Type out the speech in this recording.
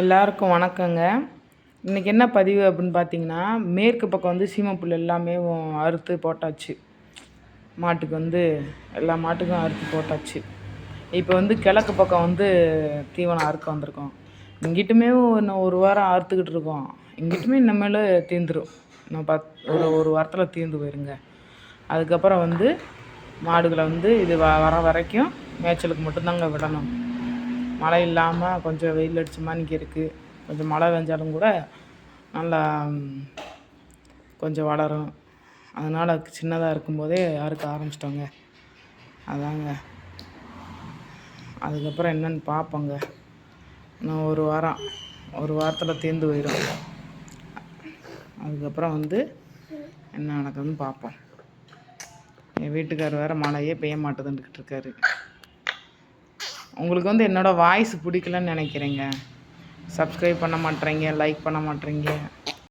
எல்லாருக்கும் வணக்கங்க. இன்றைக்கி என்ன பதிவு அப்படின்னு பார்த்தீங்கன்னா மேற்கு பக்கம் வந்து சீமப்புல் எல்லாமே அறுத்து போட்டாச்சு. மாட்டுக்கு வந்து எல்லா மாட்டுக்கும் அறுத்து போட்டாச்சு. இப்போ வந்து கிழக்கு பக்கம் வந்து தீவனம் அறுக்க வந்திருக்கோம். இங்கிட்டுமே இன்னும் ஒரு வாரம் அறுத்துக்கிட்டு இருக்கோம். இங்கிட்டுமே இனிமேல் தீந்துடும் இன்னும் பத் ஒரு ஒரு வாரத்தில் தீர்ந்து போயிருங்க. அதுக்கப்புறம் வந்து மாடுகளை வந்து இது வ வர வரைக்கும் மேய்ச்சலுக்கு மட்டும்தாங்க விடணும். மழை இல்லாமல் கொஞ்சம் வெயில் அடித்த மாதிரி இருக்குது கொஞ்சம் மழை பெஞ்சாலும் கூட நல்லா கொஞ்சம் வளரும். அதனால் சின்னதாக இருக்கும்போதே அறுக்க ஆரம்பிச்சிட்டோங்க. அதாங்க. அதுக்கப்புறம் என்னென்னு பார்ப்போங்க இன்னும் ஒரு வாரம் ஒரு வாரத்தில் தீர்ந்து போயிடும் அதுக்கப்புறம் வந்து என்ன நடக்குதுன்னு பார்ப்போம் என் வீட்டுக்கார் வேறு மழையே பெய்ய மாட்டேதுன்னுக்கிட்டு இருக்காரு. உங்களுக்கு வந்து என்னோடய வாய்ஸ் பிடிக்கலன்னு நினைக்கிறேங்க. சப்ஸ்கிரைப் பண்ண மாட்டேறீங்க லைக் பண்ண மாட்டேறீங்க.